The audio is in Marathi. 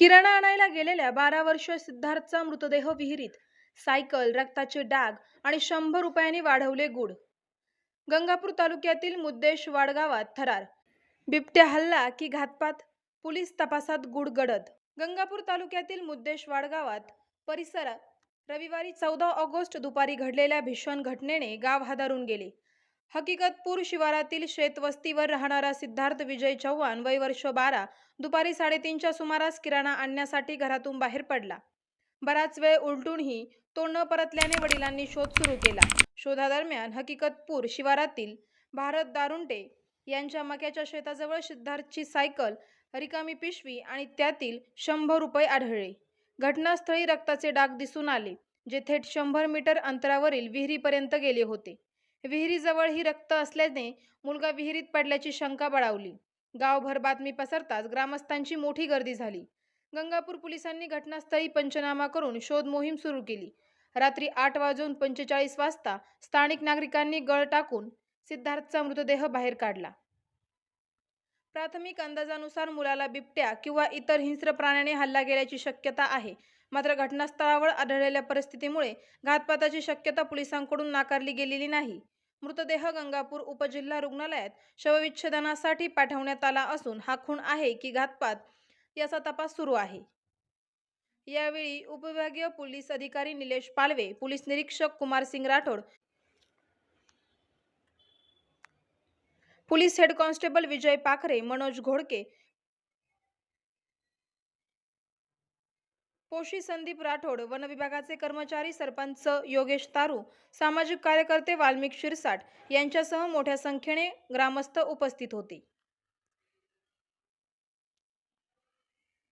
किराणा आणायला गेलेल्या बारा वर्षीय सिद्धार्थचा मृतदेह विहिरीत. सायकल रक्ताचे डाग आणि शंभर रुपयांनी वाढवले गुड गंगापूर तालुक्यातील मुद्देश वाडगावात थरार बिबट्या हल्ला की घातपात? पोलीस तपासात गुड गडद. गंगापूर तालुक्यातील मुद्देश वाडगावात परिसरात रविवारी चौदा ऑगस्ट दुपारी घडलेल्या भीषण घटनेने गाव हादरून गेले. हकीकतपूर शिवारातील शेतवस्तीवर राहणारा सिद्धार्थ विजय चव्हाण वय वर्ष बारा दुपारी साडेतीनच्या सुमारास किराणा आणण्यासाठी घरातून बाहेर पडला. बराच वेळ उलटूनही तो न परतल्याने वडिलांनी शोध सुरू केला. शोधादरम्यान हकीकतपूर शिवारातील भारत दारुंटे यांच्या मक्याच्या शेताजवळ सिद्धार्थची सायकल रिकामी पिशवी आणि त्यातील शंभर रुपये आढळले. घटनास्थळी रक्ताचे डाग दिसून आले जे थेट शंभर मीटर अंतरावरील विहिरीपर्यंत गेले होते. विहिरीजवळ ही रक्त असल्याने मुलगा विहिरीत पडल्याची शंका बळावली. गावभर बातमी पसरताच ग्रामस्थांची मोठी गर्दी झाली. गंगापूर पोलिसांनी घटनास्थळी पंचनामा करून शोध मोहीम सुरू केली. रात्री आठ वाजून पंचेचाळीस वाजता स्थानिक नागरिकांनी गळ टाकून सिद्धार्थचा मृतदेह बाहेर काढला. प्राथमिक अंदाजानुसार मुलाला बिबट्या किंवा इतर हिंस्र प्राण्याने हल्ला गेल्याची शक्यता आहे मात्र घटनास्थळावर आढळलेल्या परिस्थितीमुळे घातपाताची शक्यता पोलिसांकडून नाकारली गेलेली नाही. मृतदेह गंगापूर उपजिल्हा रुग्णालयात शवविच्छेदनासाठी पाठवण्यात आला असून हा खून आहे की घातपात याचा तपास सुरू आहे. यावेळी उपविभागीय पोलीस अधिकारी निलेश पालवे पोलीस निरीक्षक Kumar Singh Rathod police head constable Vijay Pakhare Manoj Ghodke पोशी Sandeep Rathod वन विभागाचे कर्मचारी सरपंच योगेश तारू सामाजिक कार्यकर्ते वाल्मिक शिरसाट यांच्यासह मोठ्या संख्येने ग्रामस्थ उपस्थित होते.